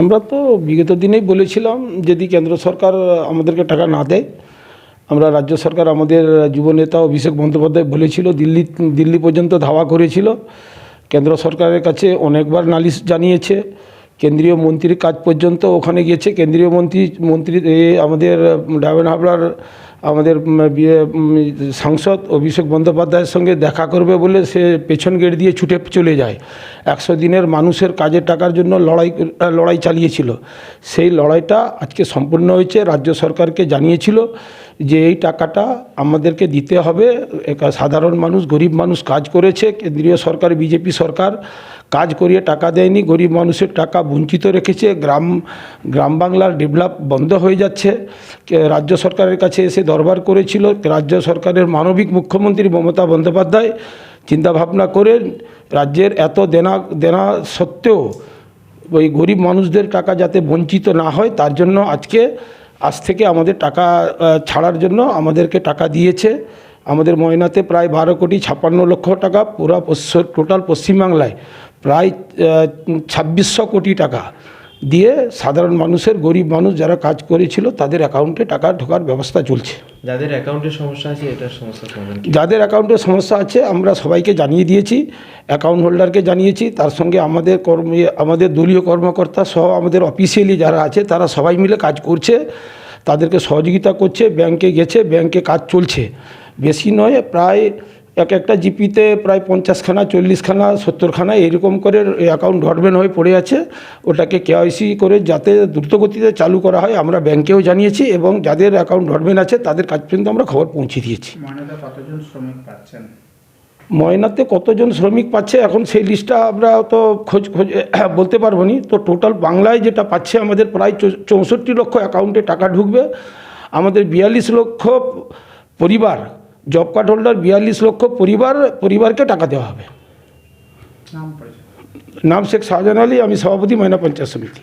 আমরা তো বিগত দিনেই বলেছিলাম যদি কেন্দ্র সরকার আমাদেরকে টাকা না দেয়, আমরা রাজ্য সরকার আমাদের যুবনেতা অভিষেক বন্দ্যোপাধ্যায় বলেছিল, দিল্লি দিল্লি পর্যন্ত ধাওয়া করেছিল। কেন্দ্র সরকারের কাছে অনেকবার নালিশ জানিয়েছে। কেন্দ্রীয় মন্ত্রীর কাজ পর্যন্ত ওখানে গিয়েছে। কেন্দ্রীয় মন্ত্রী মন্ত্রী আমাদের ডায়মন্ড হাবড়ার আমাদের সাংসদ অভিষেক বন্দ্যোপাধ্যায়ের সঙ্গে দেখা করবে বলে সে পেছন গেট দিয়ে ছুটে চলে যায়। একশো দিনের মানুষের কাজের টাকার জন্য লড়াই লড়াই চালিয়েছিল। সেই লড়াইটা আজকে সম্পূর্ণ হয়েছে, রাজ্য সরকারকে জানিয়েছিল। যে এই টাকাটা আমাদেরকে দিতে হবে। সাধারণ মানুষ, গরিব মানুষ কাজ করেছে, কেন্দ্রীয় সরকার, বিজেপি সরকার কাজ করিয়ে টাকা দেয়নি, গরিব মানুষের টাকা বঞ্চিত রেখেছে, গ্রাম গ্রাম বাংলার ডেভেলপ বন্ধ হয়ে যাচ্ছে। রাজ্য সরকারের কাছে এসে দরবার করেছিল, রাজ্য সরকারের মানবিক মুখ্যমন্ত্রী মমতা বন্দ্যোপাধ্যায়। চিন্তাভাবনা করে রাজ্যের এত দেনা দেনা সত্ত্বেও ওই গরিব মানুষদের টাকা যাতে বঞ্চিত না হয়, তার জন্য আজকে আজ থেকে আমাদের টাকা ছাড়ার জন্য আমাদেরকে টাকা দিয়েছে। আমাদের ময়নাতে প্রায় বারো কোটি ছাপ্পান্ন লক্ষ টাকা, পুরা টোটাল পশ্চিমবাংলায় প্রায় ছাব্বিশশো কোটি টাকা। দিয়ে সাধারণ মানুষের গরিব মানুষ যারা কাজ করেছিল তাদের অ্যাকাউন্টে টাকা ঢোকার ব্যবস্থা চলছে। যাদের অ্যাকাউন্টে সমস্যা আছে এটার সমস্যা যাদের অ্যাকাউন্টে সমস্যা আছে আমরা সবাইকে জানিয়ে দিয়েছি অ্যাকাউন্ট হোল্ডারকে জানিয়েছি তার সঙ্গে আমাদের কর্ম আমাদের দলীয় কর্মকর্তা সহ আমাদের অফিসিয়ালি যারা আছে তারা সবাই মিলে কাজ করছে তাদেরকে সহযোগিতা করছে ব্যাংকে গেছে ব্যাংকে কাজ চলছে। বেশি নয় প্রায় এক একটা জিপিতে প্রায় পঞ্চাশখানা চল্লিশখানা সত্তরখানা এরকম করে অ্যাকাউন্ট ডটবেন হয়ে পড়ে আছে। ওটাকে কেওয়াইসি করে যাতে দ্রুতগতিতে চালু করা হয় আমরা ব্যাংকেও জানিয়েছি এবং যাদের অ্যাকাউন্ট ডটবেন আছে তাদের কাছ পর্যন্ত আমরা খবর পৌঁছে দিয়েছি। ময়নাতে কতজন শ্রমিক পাচ্ছেন? ময়নাতে কতজন শ্রমিক পাচ্ছে এখন সেই লিস্টটা আমরা তো খোঁজ খোঁজ বলতে পারব নি। তো টোটাল বাংলায় যেটা পাচ্ছে আমাদের প্রায় চৌষট্টি লক্ষ অ্যাকাউন্টে টাকা ঢুকবে। আমাদের বিয়াল্লিশ লক্ষ পরিবার জব কার্ড হোল্ডার বিয়াল্লিশ লক্ষ পরিবার পরিবারকে টাকা দেওয়া হবে নাম পরিচয় নাম শেখ শাহজাহান আলী আমি সভাপতি ময়না পঞ্চায়েত সমিতি